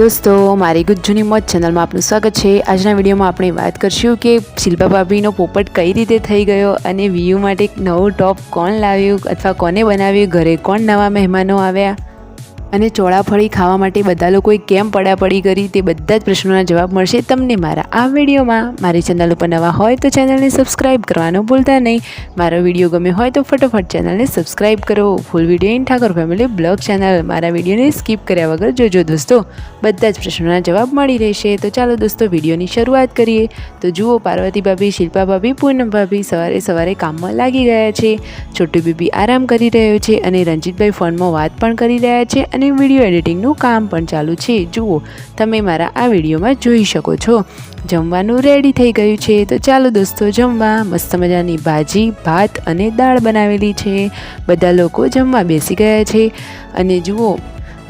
દોસ્તો, મારી ગુજ્જુની મોજ ચેનલમાં આપનું સ્વાગત છે. આજના વિડીયોમાં આપણે વાત કરશું કે શિલ્પા ભાભીનો પોપટ કઈ રીતે થઈ ગયો અને વ્યૂ માટે નવું ટોપ કોણ લાવ્યું અથવા કોને બનાવ્યું, ઘરે કોણ નવા મહેમાનો આવ્યા? અને ચોળાફળી ખાવા માટે બધા લોકોએ કેમ પડાપડી કરી તે બધા જ પ્રશ્નોના જવાબ મળશે તમને મારા આ વિડીયોમાં. મારી ચેનલ ઉપર નવા હોય તો ચેનલને સબસ્ક્રાઈબ કરવાનું ભૂલતા નહીં. મારો વીડિયો ગમે હોય તો ફટોફટ ચેનલને સબસ્ક્રાઈબ કરો. Full video in Thakor family blog channel. મારા વિડીયોને સ્કીપ કર્યા વગર જોજો દોસ્તો. બધા જ પ્રશ્નોના જવાબ મળી રહેશે. તો ચાલો દોસ્તો વિડીયોની શરૂઆત કરીએ. તો જુઓ, પાર્વતી ભાભી, શિલ્પા ભાભી, પૂનમ ભાભી સવારે સવારે કામમાં લાગી ગયા છે. છોટુ બીબી આરામ કરી રહ્યો છે અને રંજીતભાઈ ફોનમાં વાત પણ કરી રહ્યા છે અને વીડિયો એડિટિંગનું કામ પણ ચાલુ છે. જુઓ, તમે મારા આ વિડીયોમાં જોઈ શકો છો. જમવાનું રેડી થઈ ગયું છે. તો ચાલો દોસ્તો, જમવા. મસ્ત મજાની ભાજી, ભાત અને દાળ બનાવેલી છે. બધા લોકો જમવા બેસી ગયા છે. અને જુઓ,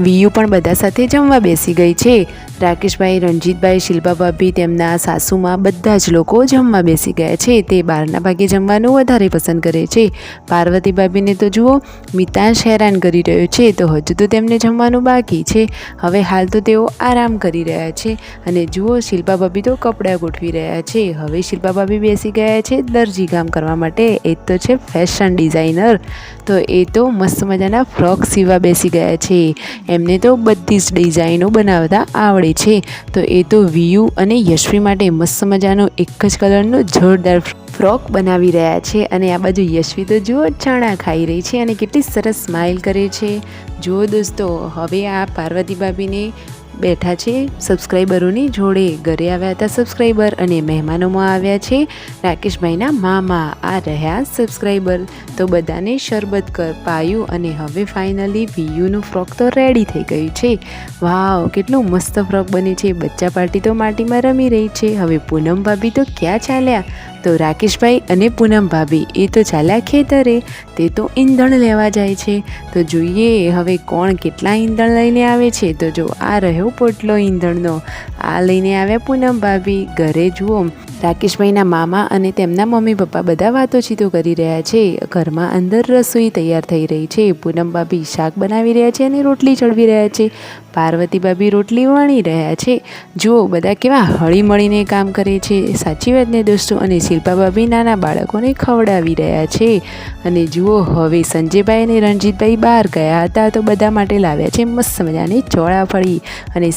વિયુ પણ બધા સાથે જમવા બેસી ગઈ છે. રાકેશભાઈ, રણજીતભાઈ શિલ્પા ભાભી તેમના સાસુમાં બધા જ લોકો જમવા બેસી ગયા છે. તે બહારના ભાગે જમવાનું વધારે પસંદ કરે છે. પાર્વતી ભાભીને તો જુઓ, મિતાંશ હેરાન કરી રહ્યો છે. તો હજુ તો તેમને જમવાનું બાકી છે. હવે હાલ તો તેઓ આરામ કરી રહ્યા છે. અને જુઓ શિલ્પા ભાભી તો કપડાં ગોઠવી રહ્યા છે. હવે શિલ્પા ભાભી બેસી ગયા છે દરજી કામ કરવા માટે. એ તો છે ફેશન ડિઝાઇનર. તો એ તો મસ્ત મજાના ફ્રોક સીવા બેસી ગયા છે. એમને તો બધી જ ડિઝાઇનો બનાવતા આવડે છે, તો એ તો વિયુ અને યશવી માટે મસ્ત મજાનો એક જ કલરનો જોરદાર ફ્રોક બનાવી રહ્યા છે અને આ બાજુ યશવી તો જુઓ ચણા ખાઈ રહી છે અને કેટલી સરસ સ્માઇલ કરે છે. જુઓ દોસ્તો, હવે આ પાર્વતી ભાભીને બેઠા છે સબસ્ક્રાઈબરોની જોડે. ઘરે આવ્યા હતા સબસ્ક્રાઈબર અને મહેમાનોમાં આવ્યા છે. રાકેશભાઈના મામા આ રહ્યા સબસ્ક્રાઈબર તો બધાને શરબત કર, પાયું અને હવે ફાઇનલી વીયુનું ફ્રોક તો રેડી થઈ ગયું છે. વાવ, કેટલું મસ્ત ફ્રોક બને છે. બચ્ચા પાર્ટી તો માટીમાં રમી રહી છે. હવે પૂનમ ભાભી તો ક્યાં ચાલ્યા? તો રાકેશભાઈ અને પૂનમ ભાભી, એ તો ચાલ્યા ખેતરે. તે તો ઈંધણ લેવા જાય છે. તો જોઈએ હવે કોણ કેટલા ઈંધણ લઈને આવે છે. તો જો આ રહ્યો પોટલો ઈંધણનો. આ લઈને આવ્યા પૂનમ ભાભી. ઘરે જુઓ. રાકેશભાઈના મામા અને તેમના મમ્મી પપ્પા બધા વાતોચીતો કરી રહ્યા છે. ઘરમાં અંદર રસોઈ તૈયાર થઈ રહી છે. પૂનમ ભાભી શાક બનાવી રહ્યા છે અને રોટલી ચડવી રહ્યા છે. પાર્વતી ભાભી રોટલી વણી રહ્યા છે. જુઓ, બધા કેવા હળી મળીને કામ કરે છે. સાચી વાત ને દોસ્તો, અને શિલ્પા ભાભી નાના બાળકોને ખવડાવી રહ્યા છે. અને જુઓ, હવે સંજયભાઈ અને રણજીતભાઈ બહાર ગયા હતા, તો બધા માટે લાવ્યા છે મસ્ત મજાની ચોળાફળી. અને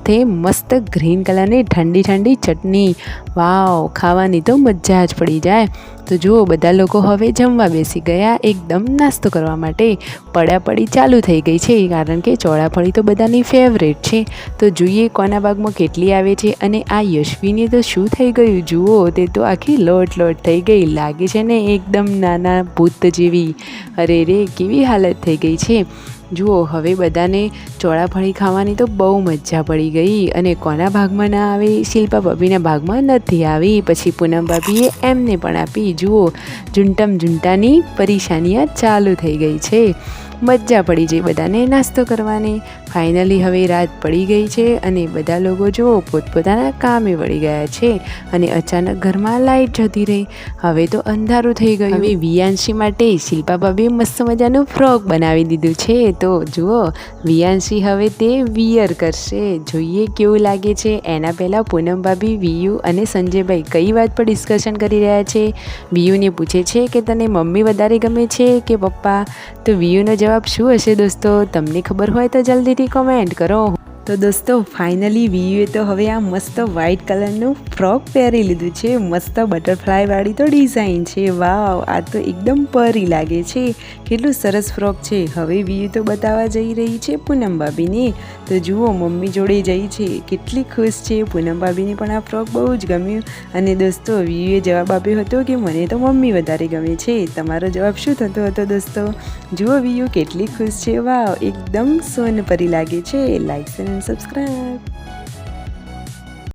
સાથે મસ્ત ગ્રીન કલરની ઠંડી ઠંડી ચટણી. વાવ, ખાવાની તો મજા જ પડી જાય. તો જુઓ, બધા લોકો હવે જમવા બેસી ગયા. એકદમ નાસ્તો કરવા માટે પડાપડી ચાલુ થઈ ગઈ છે, કારણ કે ચોળાફળી તો બધાની ફેવરેટ છે. તો જોઈએ કોના ભાગમાં કેટલી આવે છે અને આ યશવીને તો શું થઈ ગયું? જુઓ, તે તો આખી લોટ લોટ થઈ ગઈ. લાગે છે ને એકદમ નાના ભૂત જેવી. અરે રે, કેવી હાલત થઈ ગઈ છે. જુઓ, હવે બધાને ચોળાફળી ખાવાની તો બહુ મજા પડી ગઈ અને કોના ભાગમાં ના આવી? શિલ્પા ભાભીના ભાગમાં નથી આવી. પછી પૂનમ ભાભીએ એમને પણ આપી. જુઓ, ઝૂંટમ ઝૂંટાની પરેશાનીયા ચાલુ થઈ ગઈ છે. મજા પડી જઈ બધાને નાસ્તો કરવાની. ફાઇનલી હવે રાત પડી ગઈ છે અને બધા લોકો જુઓ પોતપોતાના કામે વળી ગયા છે અને અચાનક ઘરમાં લાઇટ જતી રહી. હવે તો અંધારું થઈ ગયું. હવે વિયાંશી માટે શિલ્પા ભાભીએ મસ્ત મજાનું ફ્રોક બનાવી દીધું છે. તો જુઓ, વિયાંશી હવે તે વિયર કરશે. જોઈએ કેવું લાગે છે. એના પહેલાં પૂનમ ભાભી વિયુ અને સંજયભાઈ કઈ વાત પર ડિસ્કશન કરી રહ્યા છે? વિયુને પૂછે છે કે તને મમ્મી વધારે ગમે છે કે પપ્પા? તો વિયુનો જવાબ શું હશે દોસ્તો? તમને ખબર હોય તો જલ્દીથી કોમેન્ટ કરો. તો દોસ્તો ફાઇનલી વીયુએ તો હવે આ મસ્ત વ્હાઇટ કલરનું ફ્રોક પહેરી લીધું છે. મસ્ત બટરફ્લાયવાળી તો ડિઝાઇન છે. વાવ આ તો એકદમ પરી લાગે છે. કેટલું સરસ ફ્રોક છે. હવે વીયુ તો બતાવવા જઈ રહી છે પૂનમ બાબીને તો જુઓ, મમ્મી જોડે જઈ છે. કેટલી ખુશ છે પૂનમ બાબીને પણ આ ફ્રોક બહુ જ ગમ્યું. અને દોસ્તો વીયુએ જવાબ આપ્યો હતો કે મને તો મમ્મી વધારે ગમે છે. તમારો જવાબ શું થતો હતો દોસ્તો? જુઓ વીયુ કેટલી ખુશ છે. વાવ એકદમ સોન પરી લાગે છે. લાઈક અને સબસ્ક્રાઈબ